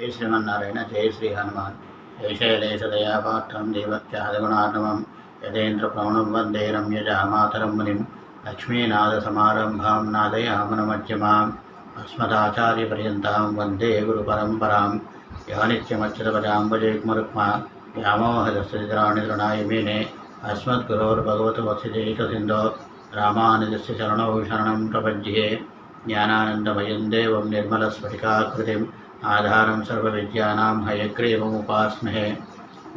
జై శ్రీమన్నారాయణ జై శ్రీ హనుమాన్. జైశైలేశదయాపాత్రం దేవత్యాదగుణార్ణవం యదేంద్ర ప్రవణం వందే రమ్యజామాతరం మునిం. లక్ష్మీనాథసమారంభాం నాదయామనమధ్యమాం. అస్మదాచార్యపర్యంతాం వందే గురుపరంపరాం. యా నిత్యమచ్యుతపదాంబజయుగ్మరుక్మా వ్యామోహదస్తిరాణి తృణాయ మేనే. అస్మద్గురోర్భగవతవత్సిదేకసిందో రామానుజస్య శరణౌ శరణం ప్రపద్యే జ్ఞానానందమయం దేవం నిర్మలస్ఫటికాకృతిం. ఆధారం సర్వవిద్యానాం హయగ్రీవముపాస్మహే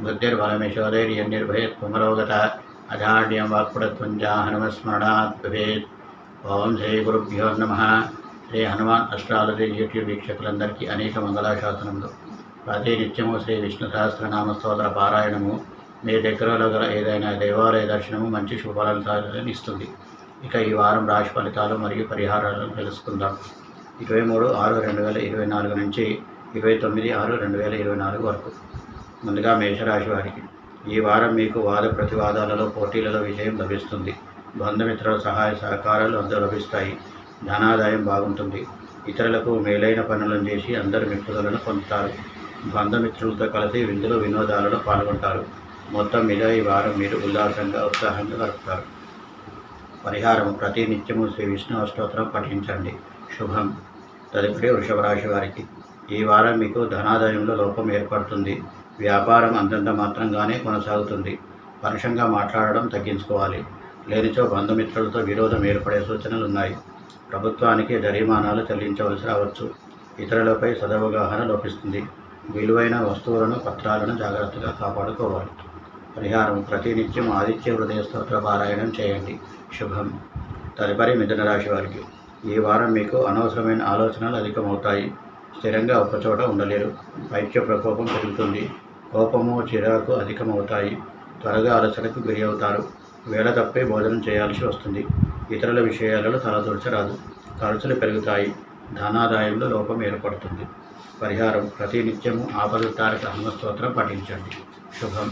బుద్ధిర్బలమిశోధైర్యం నిర్భయత్ పుమరోగత అధార్యం వాక్పుడత్వం చ హనుమస్మరణాత్ భవేత్ ఓం శ్రీ గురుభ్యో నమ శ్రీ హనుమాన్ అష్టాలజీ యూట్యూబ్ వీక్షకులందరికీ అనేక మంగళాశాసనములు ప్రతి నిత్యము శ్రీ విష్ణు సహస్రనామ స్తోత్ర పారాయణము మీ దగ్గరలో గల ఏదైనా దేవాలయ దర్శనము మంచి శుభఫలితాలను ఇస్తుంది ఇక ఈ వారం రాశి ఫలితాలు మరియు పరిహారాలను తెలుసుకుందాం. ఇరవై మూడు ఆరు రెండు వేల ఇరవై నాలుగు నుంచి ఇరవై తొమ్మిది ఆరు రెండు వేల ఇరవై నాలుగు వరకు ముందుగా మేషరాశి వారికి. ఈ వారం మీకు వాద ప్రతివాదాలలో పోటీలలో విజయం లభిస్తుంది. బంధుమిత్రుల సహాయ సహకారాలు అందరూ లభిస్తాయి. ధనాదాయం బాగుంటుంది. ఇతరులకు మేలైన పనులను చేసి అందరు మెప్పుదలను పొందుతారు. బంధుమిత్రులతో కలిసి విందులు వినోదాలలో పాల్గొంటారు. మొత్తం మీద ఈ వారం మీరు ఉల్లాసంగా ఉత్సాహంగా గడుపుతారు. పరిహారం ప్రతి నిత్యము శ్రీ విష్ణు అష్టోత్తరం పఠించండి. శుభం. తదుపరి వృషభ రాశి వారికి ఈ వారం మీకు ధనాదాయంలో లోపం ఏర్పడుతుంది. వ్యాపారం అంతంత మాత్రంగానే కొనసాగుతుంది. పరుషంగా మాట్లాడడం తగ్గించుకోవాలి. లేనిచో బంధుమిత్రులతో విరోధం ఏర్పడే సూచనలు ఉన్నాయి ప్రభుత్వానికి జరిమానాలు చెల్లించవలసి రావచ్చు. ఇతరులపై సదవగాహన లోపిస్తుంది. విలువైన వస్తువులను పత్రాలను జాగ్రత్తగా కాపాడుకోవాలి. పరిహారం ప్రతినిత్యం ఆదిత్య హృదయ స్తోత్ర పారాయణం చేయండి. శుభం. తదుపరి మిథున రాశి వారికి. ఈ వారం మీకు అనవసరమైన ఆలోచనలు అధికమవుతాయి. స్థిరంగా ఒకచోట ఉండలేరు. పైత్య ప్రకోపం పెరుగుతుంది. కోపము చిరాకు అధికమవుతాయి. త్వరగా అలసటకు గురి అవుతారు. వేళ తప్పే భోజనం చేయాల్సి వస్తుంది. ఇతరుల విషయాలలో తలదూర్చరాదు ఖర్చులు పెరుగుతాయి. ధనాదాయంలో లోపం ఏర్పడుతుంది. పరిహారం ప్రతినిత్యము ఆపదుతారక హనుమస్తోత్రం పఠించండి. శుభం.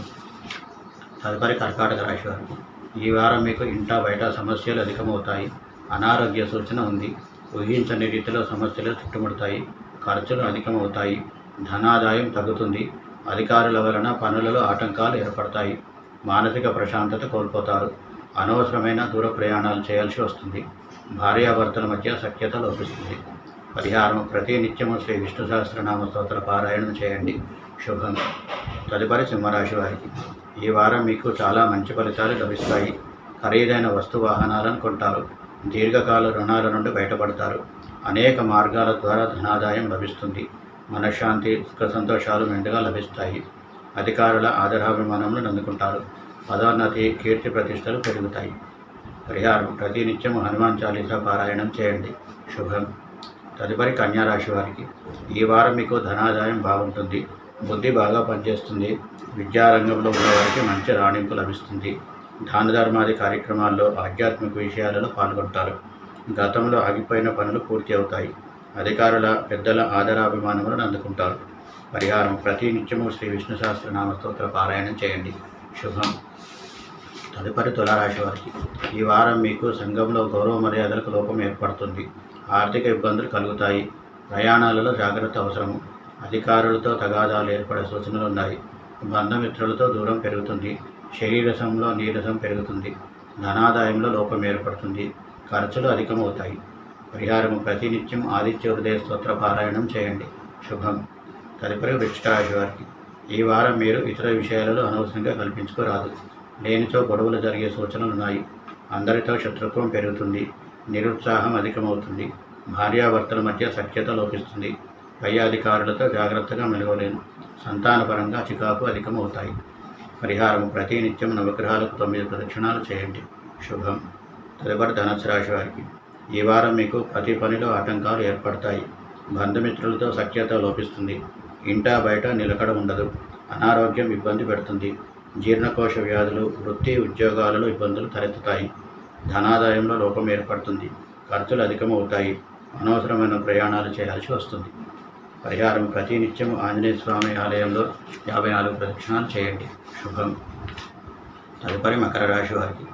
తదుపరి కర్కాటక రాశి ఈ వారం మీకు ఇంట బయట సమస్యలు అధికమవుతాయి. అనారోగ్య సూచన ఉంది. ఊహించని రీతిలో సమస్యలు చుట్టుముడతాయి. ఖర్చులు అధికమవుతాయి. ధనాదాయం తగ్గుతుంది. అధికారుల వలన పనులలో ఆటంకాలు ఏర్పడతాయి. మానసిక ప్రశాంతత కోల్పోతారు. అనవసరమైన దూర ప్రయాణాలు చేయాల్సి వస్తుంది. భార్యాభర్తల మధ్య సఖ్యత లోపిస్తుంది. పరిహారం ప్రతి నిత్యము శ్రీ విష్ణు సహస్రనామ స్తోత్ర పారాయణం చేయండి. శుభం. తదుపరి సింహరాశి వారికి. ఈ వారం మీకు చాలా మంచి ఫలితాలు లభిస్తాయి. ఖరీదైన వస్తు వాహనాలను కొంటారు. దీర్ఘకాల రుణాల నుండి బయటపడతారు. అనేక మార్గాల ద్వారా ధనాదాయం లభిస్తుంది. మనశ్శాంతి సుఖ సంతోషాలు మెండుగా లభిస్తాయి. అధికారుల ఆదరాభిమానములను అందుకుంటారు పదోన్నతి కీర్తి ప్రతిష్టలు పెరుగుతాయి. పరిహారం ప్రతినిత్యం హనుమాన్ చాలీస పారాయణం చేయండి. శుభం. తదుపరి కన్యారాశి వారికి ఈ వారం మీకు ధనాదాయం బాగుంటుంది. బుద్ధి బాగా పనిచేస్తుంది. విద్యారంగంలో ఉన్నవారికి మంచి రాణింపు లభిస్తుంది. దాన ధర్మాది కార్యక్రమాల్లో ఆధ్యాత్మిక విషయాలలో పాల్గొంటారు. గతంలో ఆగిపోయిన పనులు పూర్తి అవుతాయి. అధికారుల పెద్దల ఆదరాభిమానములను అందుకుంటారు. పరిహారం ప్రతి నిత్యము శ్రీ విష్ణు సహస్రనామ స్తోత్ర పారాయణం చేయండి. శుభం. తదుపరి తులారాశి వారికి. ఈ వారం మీకు సంఘంలో గౌరవ మర్యాదలకు లోపం ఏర్పడుతుంది. ఆర్థిక ఇబ్బందులు కలుగుతాయి. ప్రయాణాలలో జాగ్రత్త అవసరము. అధికారులతో తగాదాలు ఏర్పడే సూచనలు ఉన్నాయి. బంధుమిత్రులతో దూరం పెరుగుతుంది. శరీరసంలో నీరసం పెరుగుతుంది. ధనాదాయంలో లోపం ఏర్పడుతుంది. ఖర్చులు అధికమవుతాయి. పరిహారము ప్రతినిత్యం ఆదిత్య హృదయ స్తోత్ర పారాయణం చేయండి. శుభం. తదుపరి వృక్షిక రాశి వారికి ఈ వారం మీరు ఇతర విషయాలలో అనవసరంగా కల్పించుకోరాదు. లేనితో గొడవలు జరిగే సూచనలు ఉన్నాయి అందరితో శత్రుత్వం పెరుగుతుంది. నిరుత్సాహం అధికమవుతుంది. భార్యాభర్తల మధ్య సఖ్యత లోపిస్తుంది. పై అధికారులతో జాగ్రత్తగా మెలగలేను సంతానపరంగా చికాకు అధికమవుతాయి. పరిహారం ప్రతి నిత్యం నవగ్రహాలకు తొమ్మిది ప్రదక్షిణాలు చేయండి. శుభం. తదుపరి ధనుసు రాశి వారికి. ఈ వారం మీకు ప్రతి పనిలో ఆటంకాలు ఏర్పడతాయి. బంధుమిత్రులతో సఖ్యత లోపిస్తుంది. ఇంటా బయట నిలకడ ఉండదు. అనారోగ్యం ఇబ్బంది పెడుతుంది. జీర్ణకోశ వ్యాధులు వృత్తి ఉద్యోగాలలో ఇబ్బందులు తలెత్తుతాయి. ధనాదాయంలో లోపం ఏర్పడుతుంది. ఖర్చులు అధికమవుతాయి. అనవసరమైన ప్రయాణాలు చేయాల్సి వస్తుంది. పరిహారం ప్రతి నిత్యం ఆంజనేయ స్వామి ఆలయంలో యాభై నాలుగు ప్రదక్షిణాలు చేయండి. శుభం. తదుపరి మకర రాశి వారికి.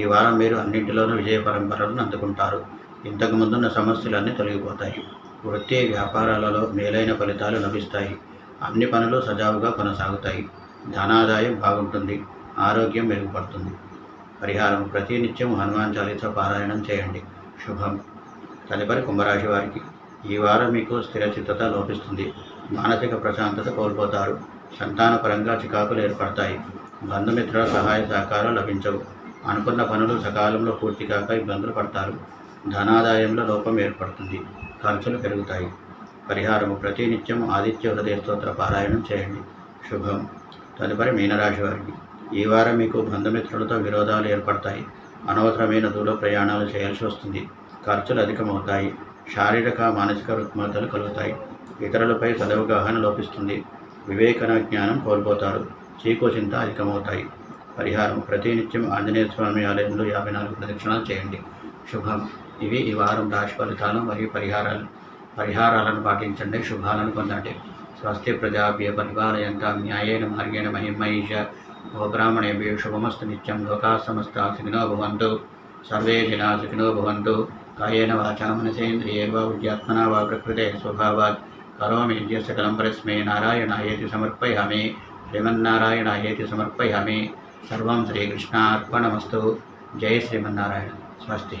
ఈ వారం మీరు అన్నింటిలోనూ విజయ పరంపరలను అందుకుంటారు. ఇంతకు ముందున్న సమస్యలన్నీ తొలగిపోతాయి. వృత్తి వ్యాపారాలలో మేలైన ఫలితాలు లభిస్తాయి. అన్ని పనులు సజావుగా కొనసాగుతాయి. ధనాదాయం బాగుంటుంది. ఆరోగ్యం మెరుగుపడుతుంది. పరిహారం ప్రతినిత్యం హనుమాన్ చాలీస పారాయణం చేయండి. శుభం. తదుపరి కుంభరాశి వారికి. ఈ వారం మీకు స్థిరచిత్తత లోపిస్తుంది. మానసిక ప్రశాంతత కోల్పోతారు. సంతానపరంగా చికాకులు ఏర్పడతాయి. బంధుమిత్రుల సహాయ సహకారం లభించవు. అనుకున్న పనులు సకాలంలో పూర్తి కాక ఇబ్బందులు పడతారు. ధనాదాయంలో లోపం ఏర్పడుతుంది. ఖర్చులు పెరుగుతాయి. పరిహారము ప్రతినిత్యం ఆదిత్య హృదయ స్తోత్ర పారాయణం చేయండి. శుభం. తదుపరి మీనరాశి వారికి. ఈ వారం మీకు బంధుమిత్రులతో విరోధాలు ఏర్పడతాయి. అనవసరమైన దూర ప్రయాణాలు చేయాల్సి వస్తుంది. ఖర్చులు అధికమవుతాయి. శారీరక మానసిక రుగ్మతలు కలుగుతాయి. ఇతరులపై సదవగాహన లోపిస్తుంది. వివేకన జ్ఞానం కోల్పోతారు. చీకు చింత అధికమవుతాయి. పరిహారం. ప్రతినిత్యం ఆంజనేయ స్వామి ఆలయంలో యాభై నాలుగు ప్రదక్షిణాలు చేయండి. శుభం. ఇవి ఈ వారం రాశి ఫలితాలు మరియు పరిహారాలు. పరిహారాలను పాటించండి. శుభాలను పొందండి. స్వస్తి ప్రజాభ్య పరిపాలయంత న్యాయేన మార్గేణ మహిమహిష గోబ్రాహ్మణేభ్య శుభమస్తు నిత్యం లోకా సమస్త సుఖినో భవంతు. సర్వే జనా సుఖినో భవంతు. కాయేన వాచా మనసేంద్రియే వా విద్యాత్మనా వా ప్రకృతే స్వభావాత్. కరోమి యజ్ఞ సకలం పరస్మే నారాయణాయేతి సమర్పయామి. శ్రీమన్నారాయణాయేతి సమర్పయామి. సర్వం శ్రీకృష్ణార్పణమస్తు. జయ శ్రీమన్నారాయణ. స్వస్తి.